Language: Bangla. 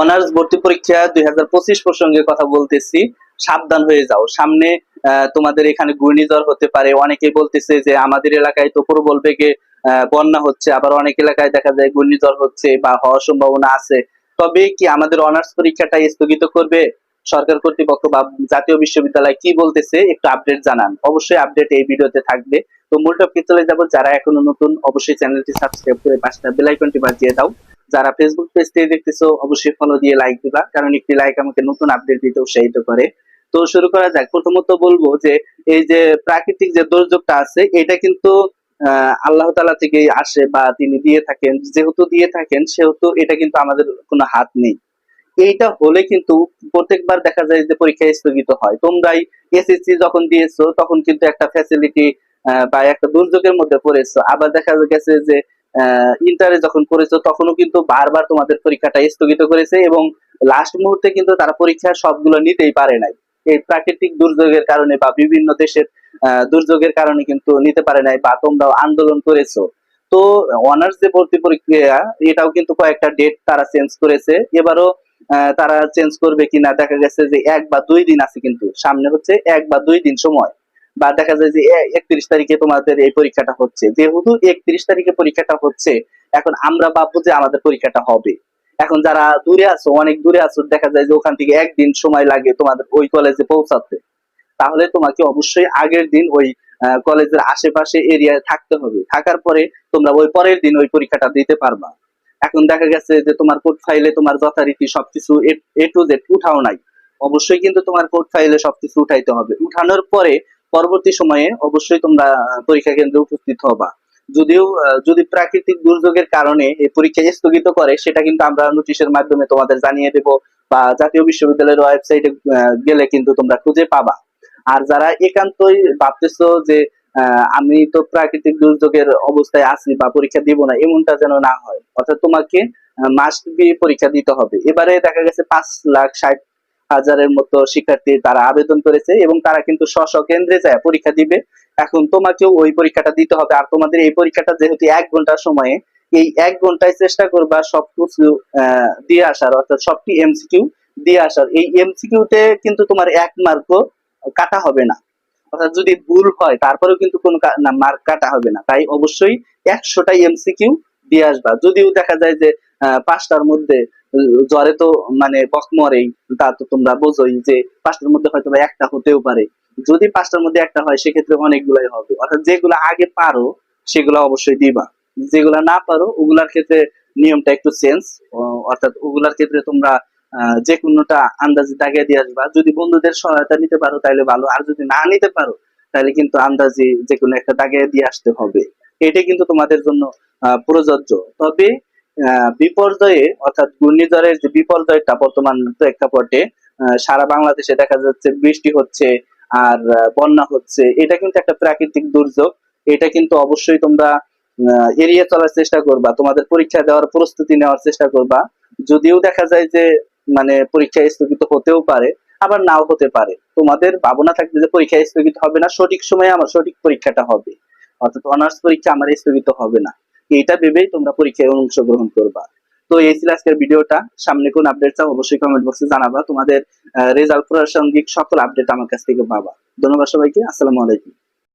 অনার্স ভর্তি পরীক্ষা দুই হাজার পঁচিশ প্রসঙ্গে কথা বলতেছি। সাবধান হয়ে যাও। সামনে তোমাদের এখানে ঘূর্ণিঝড় হতে পারে। অনেকে বলতেছে যে আমাদের এলাকায় তো প্রবল বেগে বন্যা হচ্ছে। আবার অনেক এলাকায় দেখা যায় ঘূর্ণিঝড় হচ্ছে বা হওয়ার সম্ভাবনা আছে। তবে কি আমাদের অনার্স পরীক্ষাটা স্থগিত করবে? সরকার কর্তৃপক্ষ বা জাতীয় বিশ্ববিদ্যালয় কি বলতেছে? একটু আপডেট জানান। অবশ্যই আপডেট এই ভিডিওতে থাকবে। তো মূল টপিকে চলে যাব। যারা এখনও নতুন, অবশ্যই চ্যানেলটি সাবস্ক্রাইব করে পাশে বেল আইকনটি বাজিয়ে দাও। যারা ফেসবুক পেজ থেকে দেখতেছো, অবশ্যই ফলো দিয়ে লাইক দিবা। কারণ একটি লাইক আমাকে নতুন আপডেট দিতে উৎসাহিত করে। তো শুরু করা যাক। প্রথমত বলব যে, এই যে প্রাকৃতিক যে দুর্যোগটা আছে, এটা কিন্তু আল্লাহ তালা থেকেই আসে বা তিনি দিয়ে থাকেন। যেহেতু দিয়ে থাকেন, সেহেতু এটা কিন্তু আমাদের কোনো হাত নেই। এইটা হলে কিন্তু প্রত্যেকবার দেখা যায় যে পরীক্ষা স্থগিত হয়। তোমরাই এসএসসি যখন দিয়েছ, তখন কিন্তু একটা ফ্যাসিলিটি বা একটা দুর্যোগের মধ্যে পড়েছো। আবার দেখা গেছে যে ইন্টারে যখন করেছ, তখনও কিন্তু বারবার তোমাদের পরীক্ষাটা স্থগিত করেছে এবং লাস্ট মুহূর্তে কিন্তু তারা পরীক্ষা সবগুলো নিতেই পারে নাই। এই প্রাকৃতিক দুর্যোগের কারণে বা বিভিন্ন দেশের দুর্যোগের কারণে কিন্তু নিতে পারে নাই বা তোমরাও আন্দোলন করেছ। তো অনার্স যে ভর্তি পরীক্ষা, এটাও কিন্তু কয়েকটা ডেট তারা চেঞ্জ করেছে। এবারও তারা চেঞ্জ করবে কিনা দেখা গেছে যে এক বা দুই দিন আছে কিন্তু। সামনে হচ্ছে এক বা দুই দিন সময়। বা দেখা যায় যে একত্রিশ তারিখে তোমাদের এই পরীক্ষাটা হচ্ছে। যেহেতু একত্রিশ তারিখে পরীক্ষাটা হচ্ছে, এখন আমরা ভাববো যে আমাদের পরীক্ষাটা হবে। এখন যারা দূরে আছো, অনেক দূরে আছো, দেখা যায় যে ওখান থেকে একদিন সময় লাগে তোমাদের ওই কলেজে পৌঁছাতে। তাহলে তোমাকে অবশ্যই আগের দিন ওই কলেজের আশেপাশে এরিয়ায় থাকতে হবে। থাকার পরে তোমরা ওই পরের দিন ওই পরীক্ষাটা দিতে পারবা। এখন দেখা গেছে যে, তোমার কোড ফাইলে তোমার যথারীতি সবকিছু এ টু জেড উঠাও নাই। অবশ্যই কিন্তু তোমার কোড ফাইলে সবকিছু উঠাইতে হবে। উঠানোর পরে পরবর্তী সময়ে অবশ্যই তোমরা পরীক্ষা কেন্দ্রে উপস্থিত হবা। যদিও যদি প্রাকৃতিক দুর্যোগের কারণে এই পরীক্ষা স্থগিত করে, সেটা কিন্তু আমরা নোটিশের মাধ্যমে তোমাদের জানিয়ে দেব বা জাতীয় বিশ্ববিদ্যালয়ের ওয়েবসাইটে গেলে কিন্তু তোমরা খুঁজে পাবা। আর যারা একান্তই ভাবতেছো যে আমি তো প্রাকৃতিক দুর্যোগের অবস্থায় আছি বা পরীক্ষা দিব না, এমনটা যেন না হয়, অর্থাৎ তোমাকে মাস্ট বি পরীক্ষা দিতে হবে। এবারে দেখা গেছে পাঁচ লাখ ষাট হাজারের মতো শিক্ষার্থী তারা আবেদন করেছে এবং তারা কিন্তু স্ব কেন্দ্রে যায় পরীক্ষা দিবে। এখন তোমাকেও ওই পরীক্ষাটা দিতে হবে। আর তোমাদের এই পরীক্ষাটা যেহেতু এক ঘণ্টার সময়ে, এই এক ঘন্টায় চেষ্টা করবা সবকিছু দিয়ে আসার, অর্থাৎ সবটি এমসিকিউ দিয়ে আসার। এই এমসিকিউ তে কিন্তু তোমার এক মার্কও কাটা হবে না। অর্থাৎ যদি ভুল হয়, তারপরেও কিন্তু কোনো মার্ক কাটা হবে না। তাই অবশ্যই একশোটাই এমসিকিউ দিয়ে আসবা। যদিও দেখা যায় যে পাঁচটার মধ্যে জ্বরে তো মানে বকমরেই তা তো তোমরা বোঝোই যে পাঁচটার মধ্যে হয়তো একটা হতেও পারে। যদি পাঁচটার মধ্যে একটা হয়, সেক্ষেত্রে অনেকগুলাই হবে। অর্থাৎ যেগুলো আগে পারো, সেগুলো অবশ্যই দিবা। যেগুলা না পারো, ওগুলার ক্ষেত্রে নিয়মটা একটু চেঞ্জ অর্থাৎ ওগুলার ক্ষেত্রে তোমরা যে কোনোটা আন্দাজে দাগিয়ে দিয়ে আসবা। যদি বন্ধুদের সহায়তা নিতে পারো তাহলে ভালো। আর যদি না নিতে পারো তাহলে কিন্তু আন্দাজে যে কোনো একটা দাগিয়ে দিয়ে আসতে হবে। এটা কিন্তু তোমাদের জন্য প্রযোজ্য। তবে বিপর্যয়ে, অর্থাৎ ঘূর্ণিঝড়ের যে বিপর্যয়টা বর্তমান প্রেক্ষাপটে সারা বাংলাদেশে দেখা যাচ্ছে বৃষ্টি হচ্ছে আর বন্যা হচ্ছে। এটা কিন্তু একটা প্রাকৃতিক দুর্যোগ। এটা কিন্তু অবশ্যই তোমরা এড়িয়ে চলার চেষ্টা করবা, তোমাদের পরীক্ষা দেওয়ার, প্রস্তুতি নেওয়ার চেষ্টা করবা। যদিও দেখা যায় যে মানে পরীক্ষা স্থগিত হতেও পারে, আবার নাও হতে পারে। তোমাদের ভাবনা থাকবে যে পরীক্ষা স্থগিত হবে না, সঠিক সময়ে আমার সঠিক পরীক্ষাটা হবে। অর্থাৎ অনার্স পরীক্ষা আমার স্থগিত হবে না। এইটা ভেবেই তোমরা পরীক্ষায় অংশগ্রহণ করবা। তো এই ছিল আজকের ভিডিওটা। সামনে কোন আপডেট চাও অবশ্যই কমেন্ট বক্সে জানাবা। তোমাদের রেজাল্ট প্রাসঙ্গিক সকল আপডেট আমার কাছ থেকে পাবা। ধন্যবাদ সবাইকে। আসসালামু আলাইকুম।